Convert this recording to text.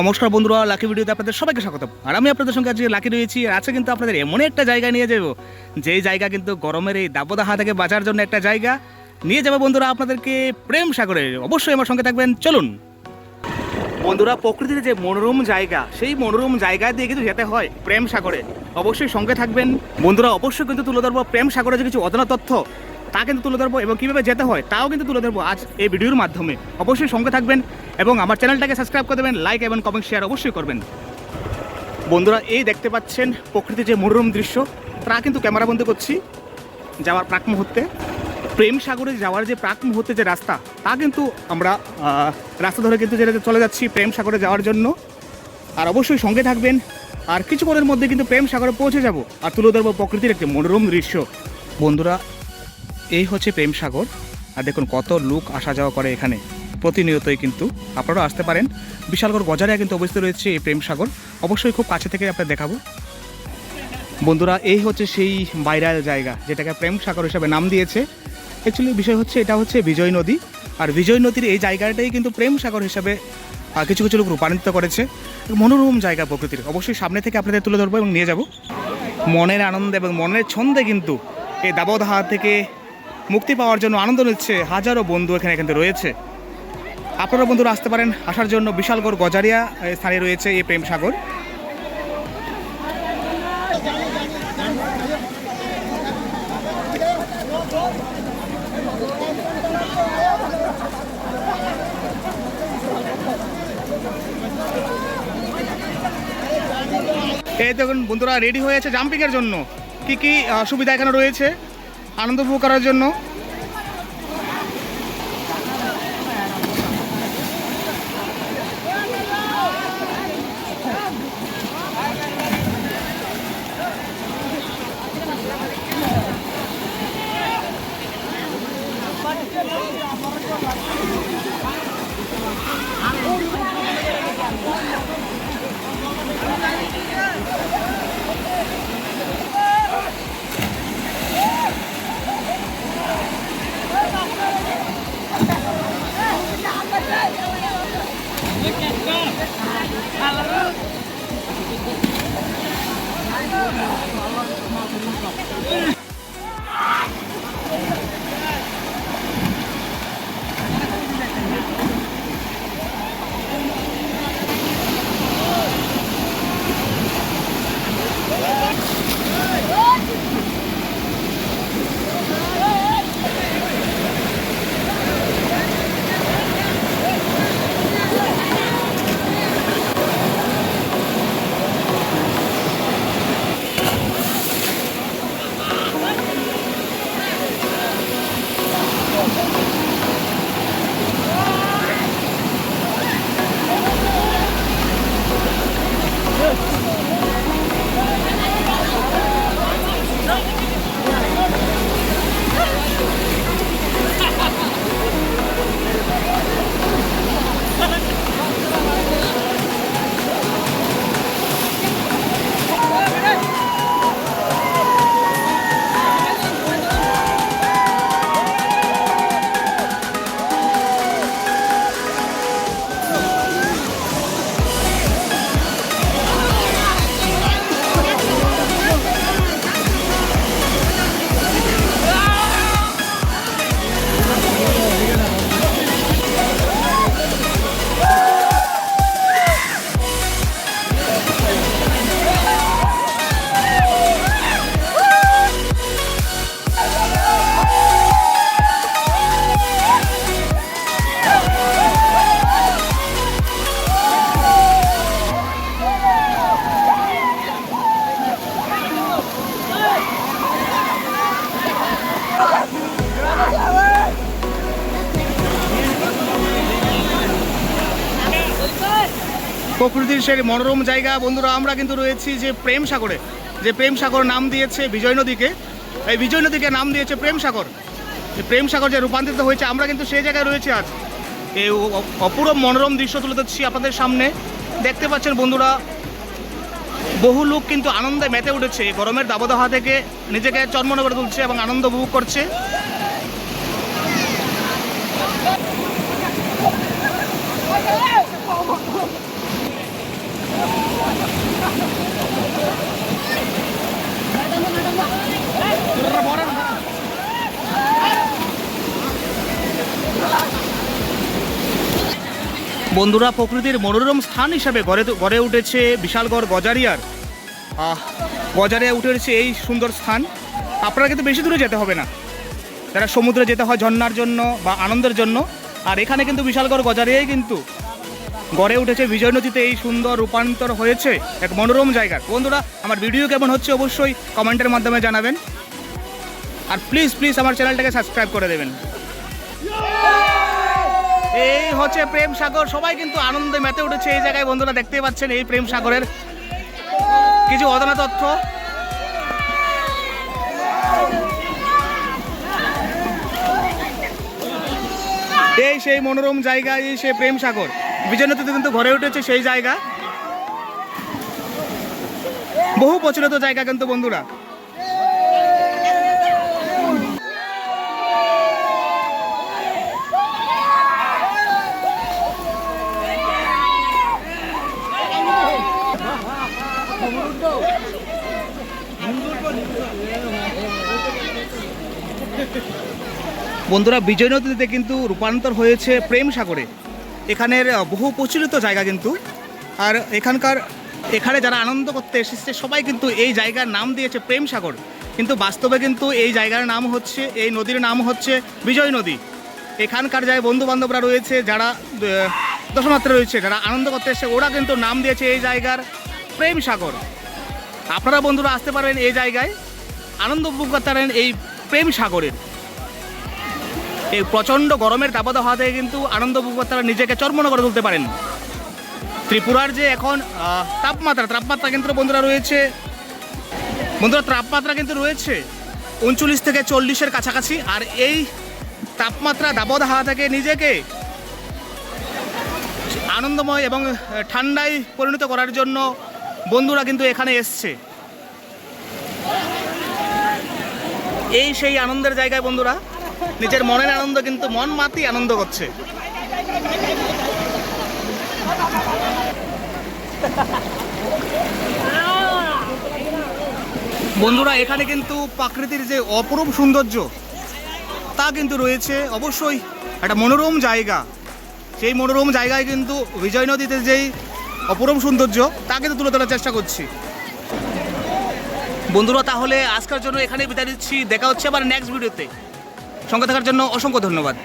নমস্কার বন্ধুরা লাকি ভিডিওতে আপনাদের সবাইকে স্বাগত আর আমি আপনাদের সঙ্গে আজকে লাকি রয়েছি। আর আছে কিন্তু আপনাদের এমন একটা জায়গা নিয়ে যাব। যেই জায়গা কিন্তু গরমের এই দাবদাহা থেকে বাঁচার জন্য একটা জায়গা। নিয়ে যাবে বন্ধুরা আপনাদেরকে প্রেম সাগরে। অবশ্যই আমার সঙ্গে থাকবেন, চলুন। বন্ধুরা, প্রকৃতির যে মনোরম জায়গা, সেই মনোরম জায়গা দিয়ে কিন্তু যেতে হয় প্রেম সাগরে। অবশ্যই সঙ্গে থাকবেন। বন্ধুরা, অবশ্যই কিন্তু তুলে ধরবো প্রেম সাগরে যে কিছু অজানা তথ্য। তা কিন্তু তুলে ধরবো এবং কীভাবে যেতে হয় তাও কিন্তু তুলে ধরবো আজ এই ভিডিওর মাধ্যমে। অবশ্যই সঙ্গে থাকবেন এবং আমার চ্যানেলটাকে সাবস্ক্রাইব করে দেবেন, লাইক এবং কমেন্ট শেয়ার অবশ্যই করবেন। বন্ধুরা, এই দেখতে পাচ্ছেন প্রকৃতির যে মনোরম দৃশ্য, তা কিন্তু ক্যামেরাবন্দি করছি যাওয়ার প্রাক মুহূর্তে। প্রেম সাগরে যাওয়ার যে প্রাক মুহূর্তে যে রাস্তা, তা কিন্তু আমরা রাস্তা ধরে কিন্তু যেটা চলে যাচ্ছি প্রেম সাগরে যাওয়ার জন্য। আর অবশ্যই সঙ্গে থাকবেন, আর কিছুক্ষণের মধ্যে কিন্তু প্রেম সাগরে পৌঁছে যাব আর তুলে ধরবো প্রকৃতির একটি মনোরম দৃশ্য। বন্ধুরা এই হচ্ছে প্রেম সাগর। আর দেখুন কত লোক আসা যাওয়া করে এখানে। প্রতিনিয়তই কিন্তু আপনারাও আসতে পারেন। বিশালগড় গজারিয়া কিন্তু অবস্থিত রয়েছে এই প্রেম সাগর। অবশ্যই খুব কাছে থেকে আপনাদের দেখাবো। বন্ধুরা, এই হচ্ছে সেই ভাইরাল জায়গা, যেটাকে প্রেম সাগর হিসাবে নাম দিয়েছে। অ্যাকচুয়ালি বিষয় হচ্ছে, এটা হচ্ছে বিজয় নদী। আর বিজয় নদীর এই জায়গাটাই কিন্তু প্রেম সাগর হিসাবে কিছু কিছু লোক রূপান্তরিত করেছে। মনোরম জায়গা প্রকৃতির। অবশ্যই সামনে থেকে আপনাদের তুলে ধরবো এবং নিয়ে যাব। মনের আনন্দ এবং মনের ছন্দে কিন্তু এই দাবদাহা থেকে মুক্তি পাওয়ার জন্য আনন্দ নিচ্ছে হাজারো বন্ধু এখানে কিন্তু রয়েছে। আপনারা বন্ধুরা আসতে পারেন, আসার জন্য বিশালগড় গজারিয়া স্থানে রয়েছে এই প্রেম সাগর। এই দেখুন বন্ধুরা রেডি হয়েছে জাম্পিংয়ের জন্য। কি কি সুবিধা এখানে রয়েছে? আনন্দ উপভোগ করার জন্য প্রকৃতির সেই মনোরম জায়গা। বন্ধুরা, আমরা কিন্তু রয়েছি যে প্রেম সাগরে, যে প্রেম সাগর নাম দিয়েছে বিজয় নদীকে। এই বিজয় নদীকে নাম দিয়েছে প্রেম সাগর। প্রেম সাগর যে রূপান্তরিত হয়েছে, আমরা কিন্তু সেই জায়গায় রয়েছে আজ। এই অপূরব মনোরম দৃশ্য তুলে ধরছি আপনাদের সামনে। দেখতে পাচ্ছেন বন্ধুরা, বহু লোক কিন্তু আনন্দে মেতে উঠেছে। গরমের দাবদাহা থেকে নিজেকে চন্মনে করে তুলছে এবং আনন্দ উপভোগ করছে। বন্ধুরা, প্রকৃতির মনোরম স্থান হিসাবে গড়ে গড়ে উঠেছে বিশালগড় গজারিয়ার। গজারিয়া উঠে উঠেছে এই সুন্দর স্থান। আপনারা কিন্তু বেশি দূরে যেতে হবে না। যারা সমুদ্রে যেতে হয় ঝর্নার জন্য বা আনন্দের জন্য। আর এখানে কিন্তু বিশালগড় গজারিয়াই কিন্তু গড়ে উঠেছে। বিজয় নদীতে এই সুন্দর রূপান্তর হয়েছে। এক মনোরম জায়গা। বন্ধুরা, আমার ভিডিও কেমন হচ্ছে অবশ্যই কমেন্টের মাধ্যমে জানাবেন। আর প্লিজ প্লিজ আমার চ্যানেলটাকে সাবস্ক্রাইব করে দেবেন। এই হচ্ছে প্রেম সাগর। সবাই কিন্তু আনন্দে মেতে উঠেছে এই জায়গায়। বন্ধুরা দেখতে পাচ্ছেন এই প্রেম সাগরের কিছু অজানা তথ্য। এই সেই মনোরম জায়গা, এই সেই প্রেম সাগর। বিজয়নদীতে কিন্তু ঘরে উঠেছে সেই জায়গা। বহু প্রচলিত জায়গা কিন্তু বন্ধুরা। বন্ধুরা, বিজয় নদীতে কিন্তু রূপান্তর হয়েছে প্রেম সাগরে। এখানের বহু প্রচলিত জায়গা কিন্তু। আর এখানকার, এখানে যারা আনন্দ করতে এসেছে, সবাই কিন্তু এই জায়গার নাম দিয়েছে প্রেম সাগর। কিন্তু বাস্তবে কিন্তু এই জায়গার নাম হচ্ছে, এই নদীর নাম হচ্ছে বিজয় নদী। এখানকার যারা বন্ধু বান্ধবরা রয়েছে, যারা দর্শনার্থী রয়েছে, যারা আনন্দ করতে এসেছে, ওরা কিন্তু নাম দিয়েছে এই জায়গার প্রেম সাগর। আপনারা বন্ধুরা আসতে পারেন এই জায়গায়। আনন্দ উপভোগ করতে পারেন এই প্রেম সাগরের। এই প্রচণ্ড গরমের দাবদাহ থেকে কিন্তু আনন্দ উপভোগ করতে পারেন, নিজেকে চর্মন করে তুলতে পারেন। ত্রিপুরার যে এখন তাপমাত্রা তাপমাত্রা কিন্তু বন্ধুরা রয়েছে। বন্ধুরা তাপমাত্রা কিন্তু রয়েছে উনচল্লিশ থেকে চল্লিশের কাছাকাছি আর এই তাপমাত্রা দাবদাহ থেকে নিজেকে আনন্দময় এবং ঠান্ডায় পরিণত করার জন্য বন্ধুরা কিন্তু এখানে এসছে। এই সেই আনন্দের জায়গায় বন্ধুরা, নিজের মনের আনন্দ কিন্তু মন মাতি আনন্দ করছে। বন্ধুরা, এখানে কিন্তু প্রাকৃতির যে অপরূপ সৌন্দর্য, তা কিন্তু রয়েছে। অবশ্যই একটা মনোরম জায়গা। সেই মনোরম জায়গায় কিন্তু বিজয় নদীতে যেই অপরূপ সৌন্দর্য, তাকে তো তুলে ধরার চেষ্টা করছি। বন্ধুরা, তাহলে আজকার জন্য এখানে বিদায় দিচ্ছি দেখা হচ্ছে আবার নেক্সট ভিডিওতে সঙ্গে থাকার জন্য অসংখ্য ধন্যবাদ।